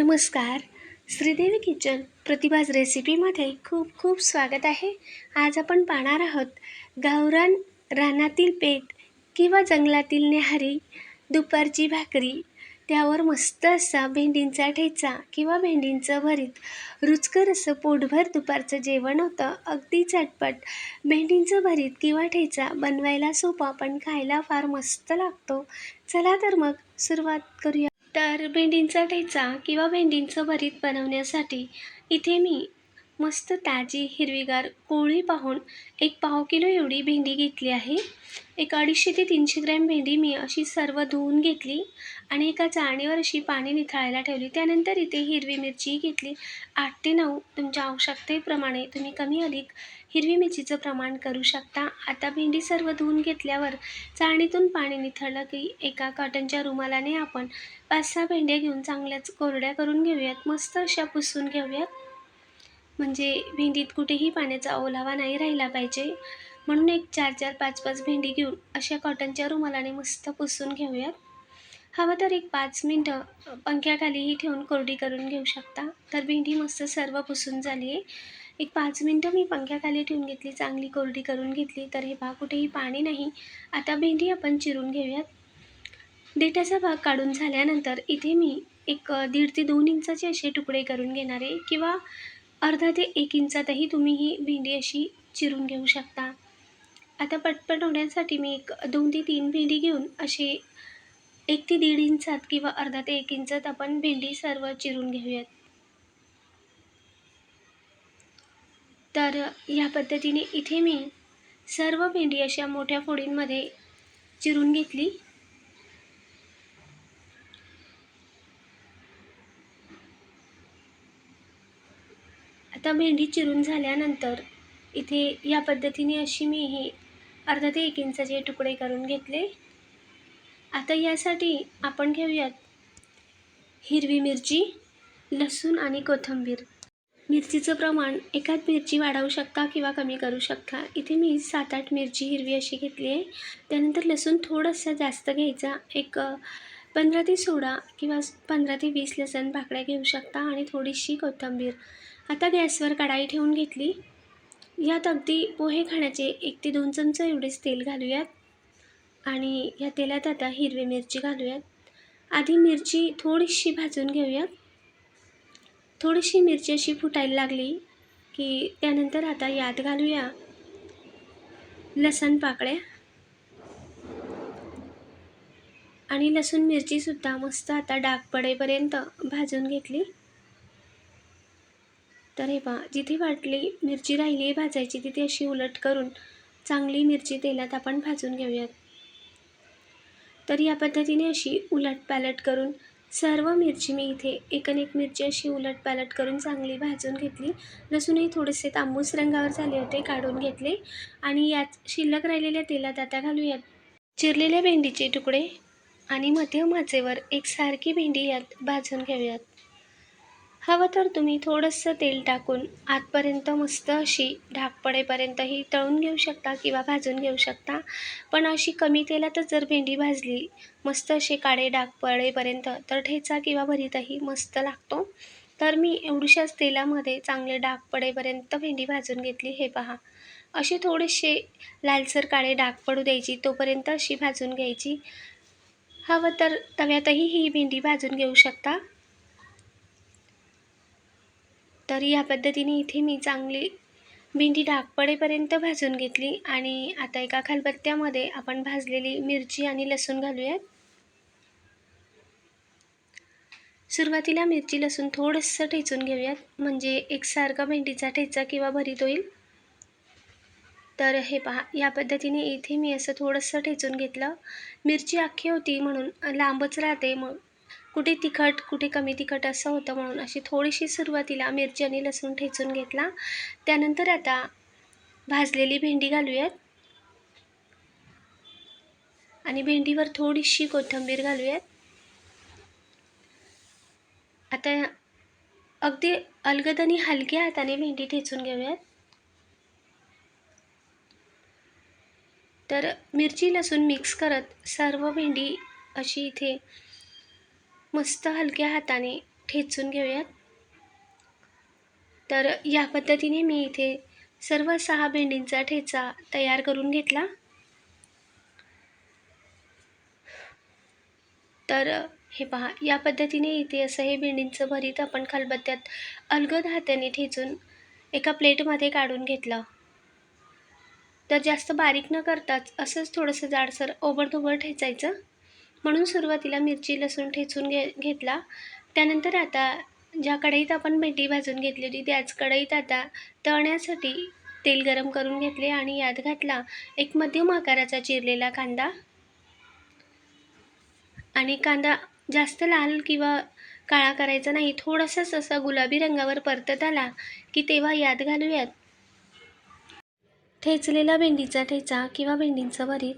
नमस्कार. श्रीदेवी किचन प्रतिभाज रेसिपीमध्ये खूप खूप स्वागत आहे. आज आपण पाहणार आहोत गावरान रानातील पेट किंवा जंगलातील न्याहारी दुपारची भाकरी. त्यावर मस्त असा भेंडींचा ठेचा किंवा भेंडींचं भरीत रुचकर असं पोटभर दुपारचं जेवण होतं. अगदी चटपट भेंडींचं भरीत किंवा ठेचा बनवायला सोपा पण खायला फार मस्त लागतो. चला तर मग सुरुवात करूया. तर भेंडींचा ठेचा किंवा भेंडींचं भरीत बनवण्यासाठी इथे मी मस्त ताजी हिरवीगार कोळी पाहून एक पाव किलो एवढी भेंडी घेतली आहे. एक अडीचशे ते तीनशे ग्रॅम भेंडी मी अशी सर्व धुवून घेतली आणि एका चाळणीवर अशी पाणी निथळायला ठेवली. त्यानंतर इथे हिरवी मिरची घेतली. आठ ते नऊ तुमच्या आवश्यकतेप्रमाणे तुम्ही कमी अधिक हिरवी मिरचीचं प्रमाण करू शकता. आता भेंडी सर्व धुवून घेतल्यावर चाळणीतून पाणी निथळलं की एका कॉटनच्या रुमालाने आपण पाच सहा भेंड्या घेऊन चांगल्याच कोरड्या करून घेऊयात. मस्त अशा पुसून घेऊयात. म्हणजे भेंडीत कुठेही पाण्याचा ओलावा नाही राहिला पाहिजे. म्हणून एक चार चार पाच पाच भेंडी घेऊन अशा कॉटनच्या रुमालाने मस्त पुसून घेऊयात. हवं तर एक पाच मिनटं पंख्याखालीही ठेवून कोरडी करून घेऊ शकता. तर भेंडी मस्त सर्व पुसून झाली आहे एक पाच मिनटं मी पंख्याखाली ठेवून घेतली चांगली कोरडी करून घेतली तर हे भाग कुठेही पाणी नाही. आता भेंडी आपण चिरून घेऊयात. देठाचा भाग काढून झाल्यानंतर इथे मी एक दीड ते दोन इंचाचे असे तुकडे करून घेणार आहे किंवा अर्धा ते एक इंचातही तुम्ही ही भेंडी अशी चिरून घेऊ शकता. आता पटपट होण्यासाठी मी एक दोन ते तीन भेंडी घेऊन असे एक ते दीड इंचात किंवा अर्धा ते एक इंचात आपण भेंडी सर्व चिरून घेऊयात. तर ह्या पद्धतीने इथे मी सर्व भेंडी अशा मोठ्या फोडींमध्ये चिरून घेतली. आता भेंडी चिरून झाल्यानंतर इथे या पद्धतीने अशी मी ही अर्धा ते एक इंचाचे तुकडे करून घेतले. आता यासाठी आपण घेऊयात हिरवी मिरची लसूण आणि कोथिंबीर. मिरचीचं प्रमाण एकात मिरची वाढवू शकता किंवा कमी करू शकता. इथे मी सात आठ मिरची हिरवी अशी घेतली आहे. त्यानंतर लसूण थोडंसं जास्त घ्यायचा. एक पंधरा ते सोळा किंवा पंधरा ते वीस लसण पाकळ्या घेऊ शकता आणि थोडीशी कोथिंबीर. आता गॅसवर कढाई ठेवून घेतली. यात अगदी पोहे खाण्याचे एक ते दोन चमचे एवढेच तेल घालूयात आणि या तेलात आता हिरवी मिरची घालूयात. आधी मिरची थोडीशी भाजून घेऊयात. थोडीशी मिरची अशी फुटायला लागली की त्यानंतर आता यात घालूया लसण पाकळ्या. आणि लसूण मिरचीसुद्धा मस्त आता डाग पडेपर्यंत भाजून घेतली. तर हे पहा जिथे वाटली मिरची राहिली आहे भाजायची तिथे अशी उलट करून चांगली मिरची तेलात आपण भाजून घेऊयात. तर या पद्धतीने अशी उलट पॅलट करून सर्व मिरची मी इथे एकन एक मिरची अशी उलट पॅलट करून चांगली भाजून घेतली. लसूणही थोडेसे तांबूस रंगावर झाले होते काढून घेतले. आणि यात शिल्लक राहिलेल्या तेलात आता घालूयात. चिरलेल्या भेंडीचे तुकडे. आणि मध्यम आचेवर एकसारखी भेंडी यात भाजून घेऊयात. हवं तर तुम्ही थोडंसं तेल टाकून आतपर्यंत मस्त अशी ढाकपडेपर्यंतही तळून घेऊ शकता किंवा भाजून घेऊ शकता. पण अशी कमी तेलातच जर भेंडी भाजली मस्त असे काळे डाग पडेपर्यंत तर ठेचा किंवा भरीतही मस्त लागतो. तर मी एवढ्याच तेलामध्ये चांगले डाग पडेपर्यंत भेंडी भाजून घेतली हे पहा. असे थोडेसे लालसर काळे डाग पडू द्यायची तोपर्यंत अशी भाजून घ्यायची. हवं तर तव्यातही ही भेंडी भाजून घेऊ शकता. तर या पद्धतीने इथे मी चांगली भेंडी डाग पडेपर्यंत भाजून घेतली आणि आता एका खलबत्त्यामध्ये आपण भाजलेली मिरची आणि लसूण घालूयात. सुरुवातीला मिरची लसूण थोडंसं ठेचून घेऊयात. म्हणजे एकसारखा भेंडीचा ठेचा किंवा भरीत होईल. तर हे पहा या पद्धतीने इथे मी असं थोडंसं ठेचून घेतलं. मिरची अख्खी होती म्हणून लांबच राहते मग. कुठे तिखट कुठे कमी तिखट असं होतं म्हणून अशी थोडीशी सुरुवातीला मिरची आणि लसूण ठेचून घेतला. त्यानंतर आता भाजलेली भेंडी घालूयात. आणि भेंडीवर थोडीशी कोथिंबीर घालूयात. आता अगदी अलगद आणि हलक्या हाताने भेंडी ठेचून घेऊयात. तर मिरची लसूण मिक्स करत सर्व भेंडी अशी इथे मस्त हलक्या हाताने ठेचून घेऊयात. तर या पद्धतीने मी इथे सर्व सहा भेंडींचा ठेचा तयार करून घेतला. तर हे पहा या पद्धतीने इथे असं हे भेंडींचं भरीत आपण खलबत्त्यात अलगद हाताने ठेचून एका प्लेटमध्ये काढून घेतलं. तर जास्त बारीक न करताच असंच थोडंसं जाडसर ओबडधोबड ठेचायचं. म्हणून सुरुवातीला मिरची लसूण ठेचून घे घेतला. त्यानंतर आता ज्या कढईत आपण भेंडी भाजून घेतली होती त्याच कढईत आता तळण्यासाठी तेल गरम करून घेतले आणि यात घातला एक मध्यम आकाराचा चिरलेला कांदा. आणि कांदा जास्त लाल किंवा काळा करायचा नाही थोडासाच असा गुलाबी रंगावर परतत आला की तेव्हा यात घालूयात ठेचलेला भेंडीचा ठेचा किंवा भेंडींचं भरीत.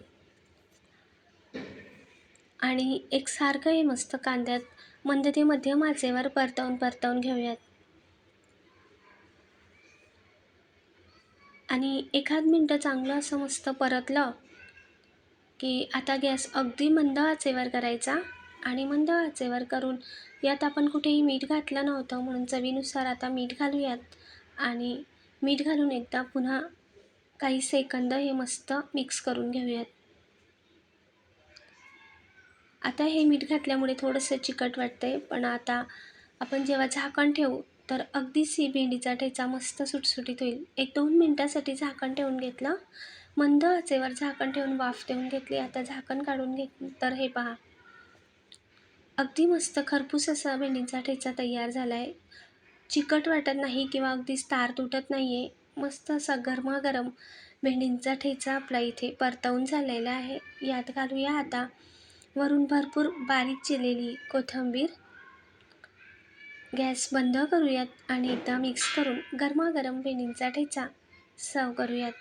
आणि एक सारखं हे मस्त कांद्यात मंद ते मध्यम आचेवर परतवून परतवून घेऊयात. आणि एखाद मिनटं चांगलं असं मस्त परतलं की आता गॅस अगदी मंद आचेवर करायचा आणि मंद आचेवर करून यात आपण कुठेही मीठ घातलं नव्हतं म्हणून चवीनुसार आता मीठ घालूयात. आणि मीठ घालून एकदा पुन्हा काही सेकंद हे मस्त मिक्स करून घेऊयात. आता हे मीठ घातल्यामुळे थोडंसं चिकट वाटतंय पण आता आपण जेव्हा झाकण ठेवू तर अगदीच ही भेंडीचा ठेचा मस्त सुटसुटीत होईल. एक दोन मिनटासाठी झाकण ठेवून घेतलं. मंद आचेवर झाकण ठेवून वाफ देऊन घेतली. आता झाकण काढून घेत तर हे पहा. अगदी मस्त खरपूस असा भेंडीचा ठेचा तयार झाला आहे चिकट वाटत नाही किंवा अगदीच तार तुटत नाही आहे मस्त असा गरमागरम भेंडींचा ठेचा आपला इथे परतवून झालेला आहे. यात घालूया आता वरून भरपूर बारीक चिरलेली कोथिंबीर. गॅस बंद करूयात आणि एकदा मिक्स करून गरमागरम भेंडींचा ठेचा सर्व करूयात.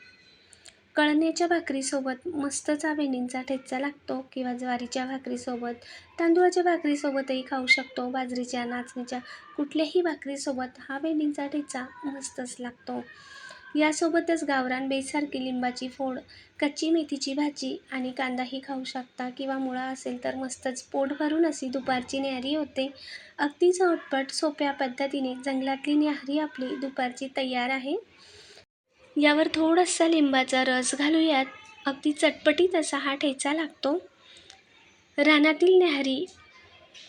कळण्याच्या भाकरीसोबत मस्तचा भेंडींचा ठेचा लागतो किंवा ज्वारीच्या भाकरीसोबत तांदूळाच्या भाकरीसोबतही खाऊ शकतो बाजरीच्या नाचणीच्या कुठल्याही भाकरीसोबत हा भेंडींचा ठेचा मस्तच लागतो. यासोबतच गावरान बेसारखी लिंबाची फोड कच्ची मेथीची भाजी आणि कांदाही खाऊ शकता किंवा मुळा असेल तर मस्तच. पोट भरून अशी दुपारची न्याहारी होते. अगदी झटपट सोप्या पद्धतीने जंगलातली न्याहारी आपली दुपारची तयार आहे. यावर थोडासा लिंबाचा रस घालूयात. अगदी चटपटीत असा हा ठेचा लागतो. रानातील न्याहारी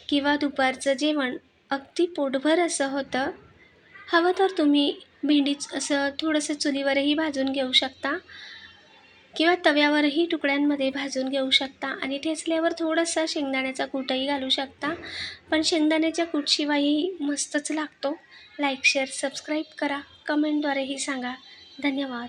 किंवा दुपारचं जेवण अगदी पोटभर असं होतं. हवं तर तुम्ही भेंडीच असं थोडंसं चुलीवरही भाजून घेऊ शकता. किंवा तव्यावरही तुकड्यांमध्ये भाजून घेऊ शकता. आणि ठेचल्यावर थोडंसं शेंगदाण्याचा कूटही घालू शकता. पण शेंगदाण्याच्या कूटशिवायही मस्तच लागतो. लाईक शेअर सबस्क्राईब करा. कमेंटद्वारेही सांगा. धन्यवाद.